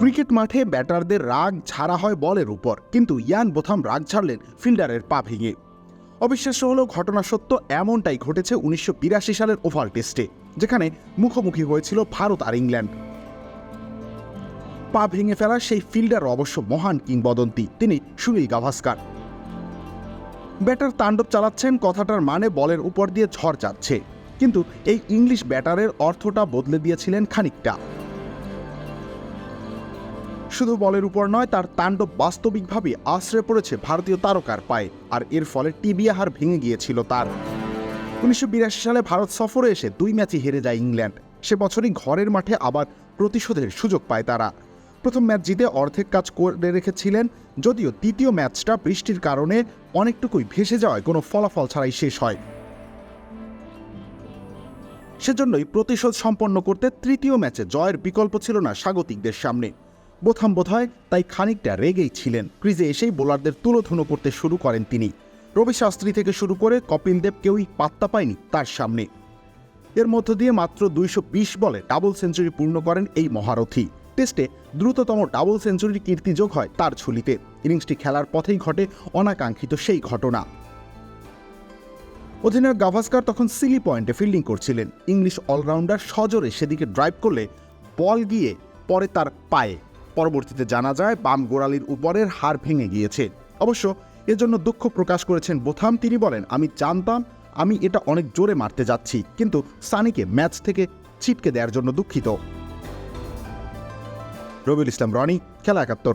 Cricket মাঠে ব্যাটারদের রাগ ছাড়া হয় বলের উপর। কিন্তু ইয়ান বোথাম রাগ ছাড়লেন ফিল্ডারের পা ভেঙে। অবিশ্বাস্য হলেও ঘটনা সত্য এমনটাই ঘটেছে উনিশশো বিরাশি সালের ওভাল টেস্টে, যেখানে মুখোমুখি হয়েছিল ভারত আর ইংল্যান্ড। পা ভেঙে ফেলা সেই ফিল্ডার অবশ্য মহান কিংবদন্তি, তিনি সুনীল গাভাস্কার। ব্যাটার তাণ্ডব চালাচ্ছেন কথাটার মানে বলের উপর দিয়ে ঝড় যাচ্ছে। কিন্তু এই ইংলিশ ব্যাটারের অর্থটা বদলে দিয়েছিলেন খানিকটা। শুধু বলের উপর নয়, তার তাণ্ডব বাস্তবিকভাবে আশ্রয় পড়েছে ভারতীয় তারকার পায়ে, আর এর ফলে টিবিয়া হার ভেঙে গিয়েছিল তার। উনিশশো সালে ভারত সফরে এসে দুই ম্যাচই হেরে যায় ইংল্যান্ড। সে বছরই ঘরের মাঠে আবার প্রতিশোধের সুযোগ পায় তারা। প্রথম ম্যাচ জিতে অর্ধেক কাজ করে রেখেছিলেন, যদিও দ্বিতীয় ম্যাচটা বৃষ্টির কারণে অনেকটুকুই ভেসে যাওয়ায় কোনো ফলাফল ছাড়াই শেষ হয়। সেজন্যই প্রতিশোধ সম্পন্ন করতে তৃতীয় ম্যাচে জয়ের বিকল্প ছিল না স্বাগতিকদের সামনে। বোথাম বোধহয় তাই খানিকটা রেগেই ছিলেন। ক্রিজে এসেই বোলারদের তুলোধুনো করতে শুরু করেন তিনি। রবি শাস্ত্রী থেকে শুরু করে কপিল দেব কেউই পাত্তা পায়নি তার সামনে। এর মধ্য দিয়ে মাত্র দুইশো বিশ বলে ডাবল সেঞ্চুরি পূর্ণ করেন এই মহারথী। টেস্টে দ্রুততম ডাবল সেঞ্চুরির কীর্তি যোগ হয় তার ঝুলিতে। ইনিংসটি খেলার পথেই ঘটে অনাকাঙ্ক্ষিত সেই ঘটনা। অধিনায়ক গাভাস্কার তখন সিলি পয়েন্টে ফিল্ডিং করছিলেন। ইংলিশ অলরাউন্ডার সজোরে সেদিকে ড্রাইভ করলে বল গিয়ে পরে তার পায়ে। পরবর্তীতে জানা যায়, বাম গোড়ালির উপরের হাড় ভেঙে গিয়েছে। অবশ্য এজন্য দুঃখ প্রকাশ করেছেন বোথাম। তিনি বলেন, আমি জানতাম, আমি এটা অনেক জোরে মারতে যাচ্ছি, কিন্তু সানিকে ম্যাচ থেকে ছিটকে দেওয়ার জন্য দুঃখিত। রবিউল ইসলাম, রনি, খেলা একাত্তর।